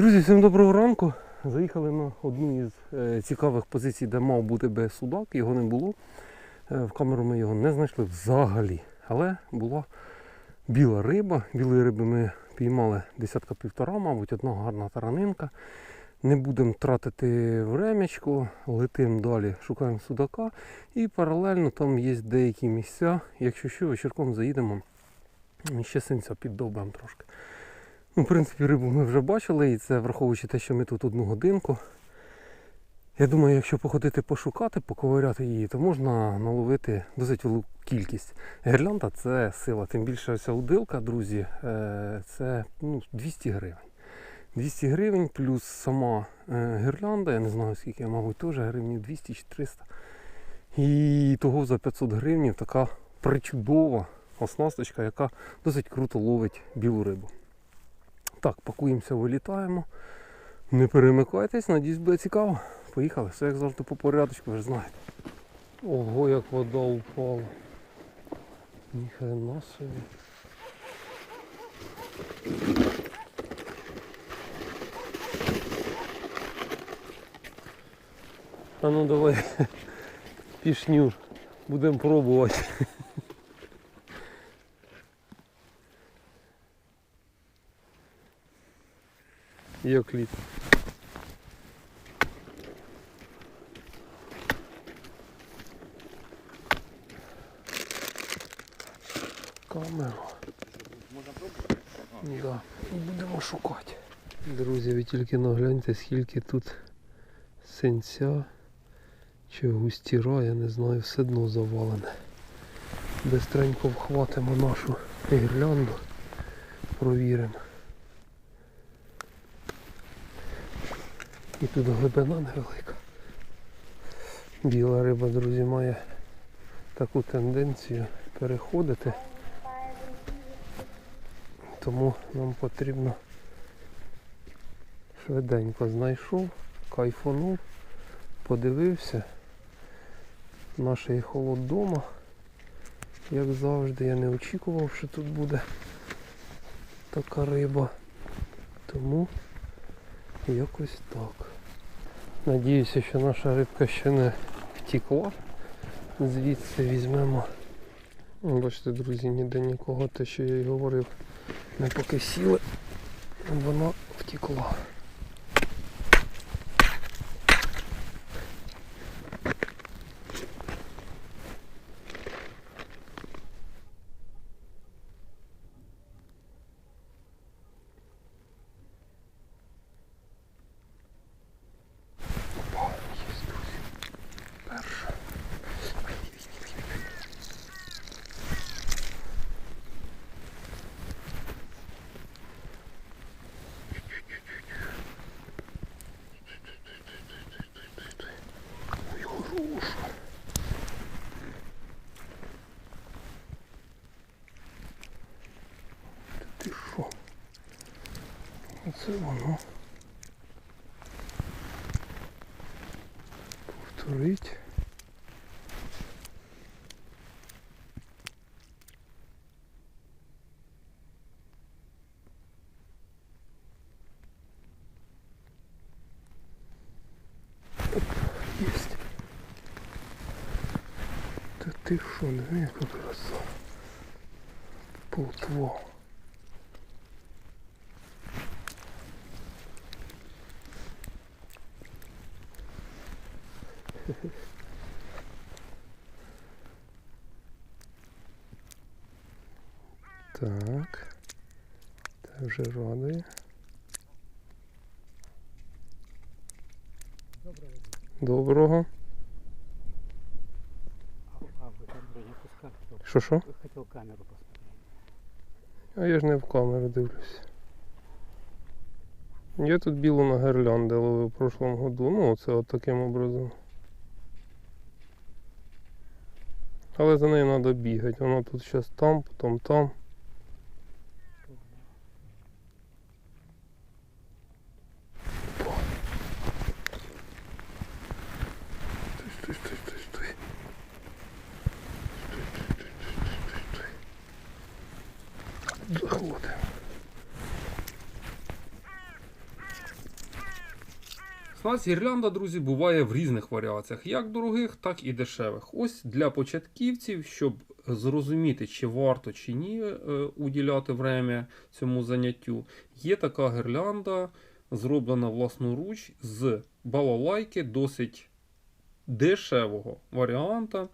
Друзі, всім доброго ранку. Заїхали на одну із е, цікавих позицій, де мав бути би судак, його не було. Е, в камеру ми його не знайшли взагалі. Але була біла риба. Білої риби ми піймали десятка півтора, мабуть, одна гарна таранинка. Не будемо тратити времечко, летимо далі, шукаємо судака. І паралельно там є деякі місця. Якщо що, вечірком заїдемо. Ще синця піддовбаємо трошки. Ну, в принципі, рибу ми вже бачили, і це враховуючи те, що ми тут одну годинку. Я думаю, якщо походити пошукати, поковиряти її, то можна наловити досить велику кількість. Гірлянда це сила. Тим більше ця удилка, друзі, е, це ну, 200 гривень. 200 гривень плюс сама е, гірлянда, я не знаю скільки, мабуть, теж гривнів 200 чи 300. І того за 500 гривень така причудова оснасточка, яка досить круто ловить білу рибу. Так, пакуємося, вилітаємо. Не перемикайтесь, надіюсь, буде цікаво. Поїхали, все як завжди по порядочку, ви ж знаєте. Ого, як вода упала. Ніхрена собі. А ну давай пішню. Будемо пробувати. Є кліп. Камеру. Да. І будемо шукати. Друзі, ви тільки нагляньте, скільки тут синця чи густіра, я не знаю, все дно завалене. Бистренько вхватимо нашу гірлянду, провіримо. І тут глибина невелика. Біла риба, друзі, має таку тенденцію переходити. Тому нам потрібно швиденько знайшов, кайфанув, подивився. Наш холод вдома. Як завжди, я не очікував, що тут буде така риба. Тому якось так. Надіюся, що наша рибка ще не втекла. Звідси візьмемо. Бачите, друзі, ніде нікого, те, що я й говорив, не поки сіли, воно втекла. Опа, є, друзі. Перша. Ой, хороша. Та Ти що? Оце воно. Повторить. Ти що, не яка краса. Полтво. Так. Це вже радує. Доброго. Пускали? Що що? Я хотел камеру посмотреть. А я ж не в камеру дивлюсь. Я тут білу на гирлянди ловив в прошлому году. Ну, оце от таким образом. Але за нею треба бігати. Воно тут щось там, потім там. Снасть гірлянда, друзі, буває в різних варіаціях, як дорогих, так і дешевих. Ось для початківців, щоб зрозуміти, чи варто чи ні е, уділяти время цьому заняттю, є така гірлянда, зроблена власноруч з балалайки, досить дешевого варіанта.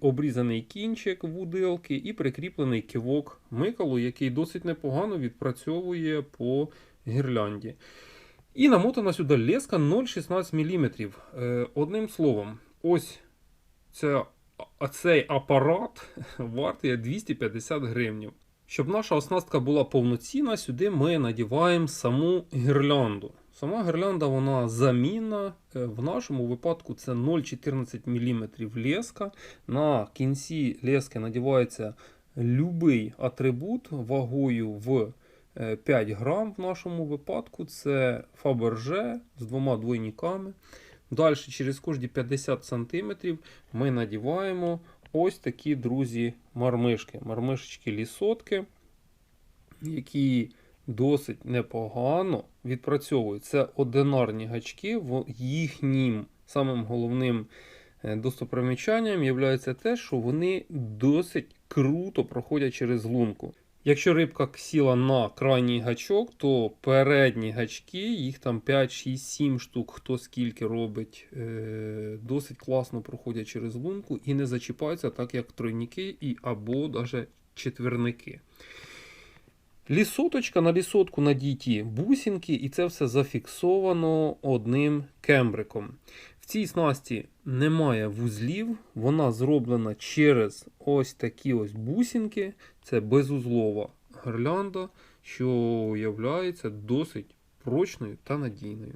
Обрізаний кінчик вуделки і прикріплений кивок микалу, який досить непогано відпрацьовує по гірлянді. І намотана сюди леска 0,16 мм. Е, одним словом, ось ця, цей апарат вартує 250 гривнів. Щоб наша оснастка була повноцінна, сюди ми надіваємо саму гірлянду. Сама гірлянда вона замінна. Е, В нашому випадку це 0,14 мм леска. На кінці лески надівається любий атрибут вагою в 5 грам в нашому випадку. Це Fabergé з двома двойниками. Далі через кожні 50 см ми надіваємо ось такі, друзі, мармишки. Мармишечки лісотки, які досить непогано відпрацьовують. Це одинарні гачки. Їхнім самим головним е, достопримічанням є те, що вони досить круто проходять через лунку. Якщо рибка сіла на крайній гачок, то передні гачки, їх там 5, 6, 7 штук, хто скільки робить, е, досить класно проходять через лунку і не зачіпаються, так як тройники і або навіть четверники. Лісоточка на лісотку надіті бусинки, і це все зафіксовано одним кембриком. В цій снасті немає вузлів, вона зроблена через ось такі ось бусинки. Це безузлова гірлянда, що є досить прочною та надійною.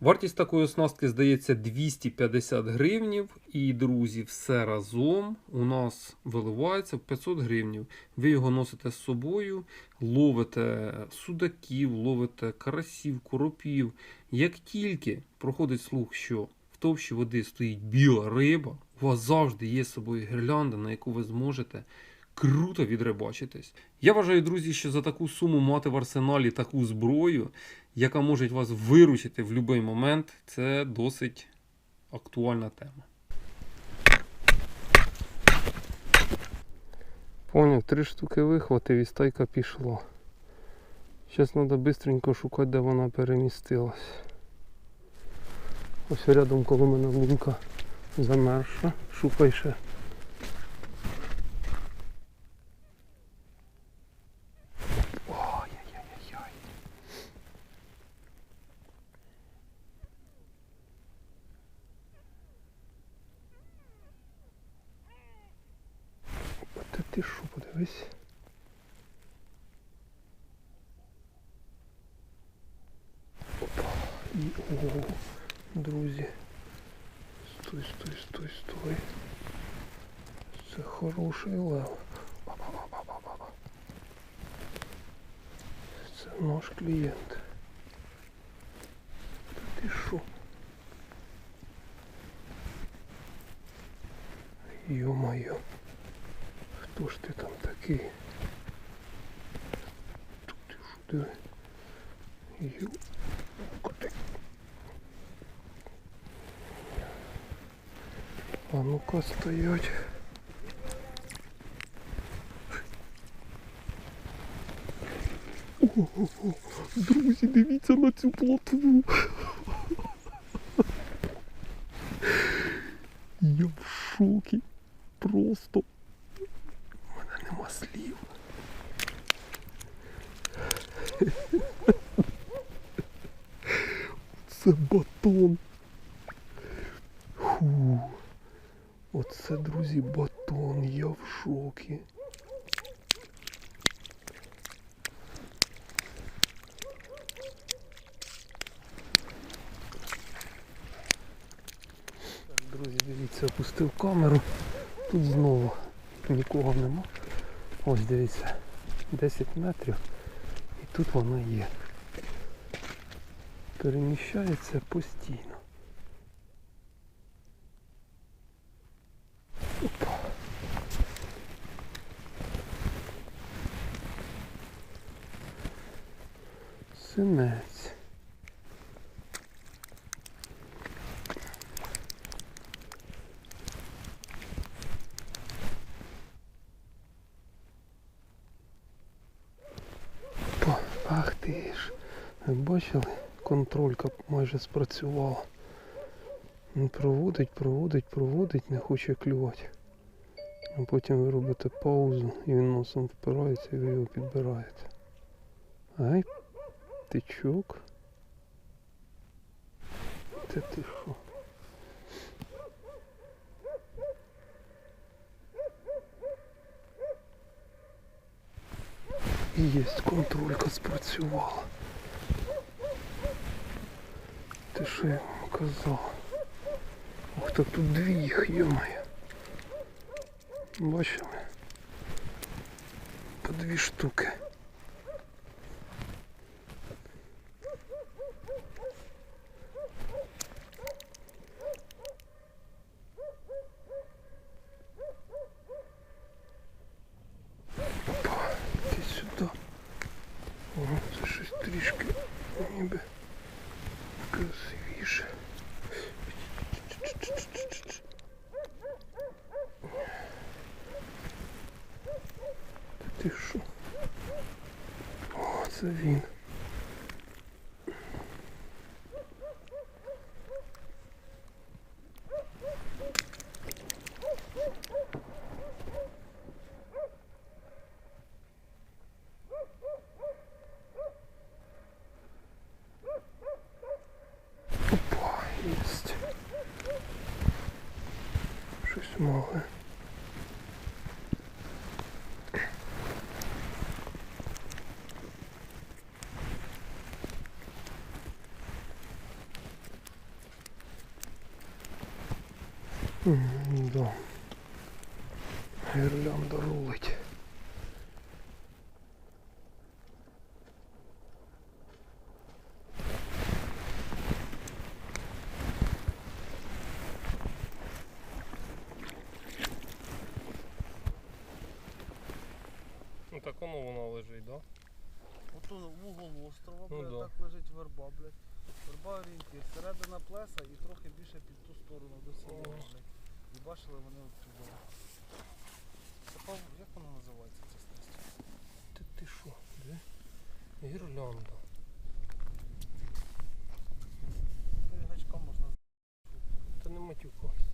Вартість такої оснастки здається 250 гривнів. І, друзі, все разом у нас виливається в 500 гривнів. Ви його носите з собою, ловите судаків, ловите карасів, коропів. Як тільки проходить слух, що товщі води стоїть біла риба, у вас завжди є з собою гірлянда, на яку ви зможете круто відрибачитись. Я вважаю, друзі, що за таку суму мати в арсеналі таку зброю, яка може вас виручити в будь-який момент, це досить актуальна тема. Поняв, три штуки вихватив і стайка пішла. Зараз треба швидко шукати, де вона перемістилась. Ось рядом коло мене лунка замерша. Шукай ще. Ти що, подивись. друзі. Стой, стой, стой, стой. Це хороший лев. Ба-ба-ба-ба-ба-ба. Це наш клієнт. Та ти що? Йо-моє. Хто ж ти там такий? Тут ти що диви? Йо. А ну-ка стоять. Ого, друзі, дивіться на цю плотву. Я в шокі. Просто. У мене нема слів. Це батон. Оце, друзі, батон. Я в шокі. Друзі, дивіться, опустив камеру. Тут знову нікого нема. Ось дивіться, 10 метрів. І тут воно є. Переміщається постійно. самець. О, ах ти ж, ви бачили, контролька майже спрацювала. Ну, проводить, проводить, проводить, не хоче клювати. А потім ви робите паузу і він носом впирається і ви його підбираєте. Ай, тичок. Та ти що? І є контролька спрацювала. Ти що я вам казав? Ух, так тут дві їх, йомає. Бачили? По дві штуки. Це він. Опа, єсть. Щось мале. Oh. Бачили вони от. Це пав, як воно називається ця сність? Ти, ти що? Де? Гірлянда. Гачком можна Та не матюкайся.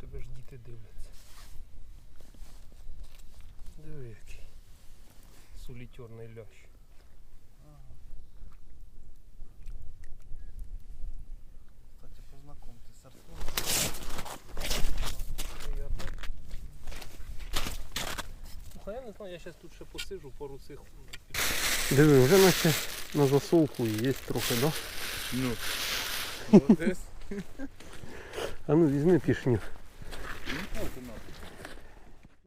Тебе ж діти дивляться. Диви який. Солітьорний лящ. Ага. Кстати, познакомтесь, Артур. Приятно. Слухай, я не знаю, я зараз тут ще посижу, пару цих. Диви, вже наче на засолку є трохи, да? Ну, молодець. А ну візьми пішню. Ну.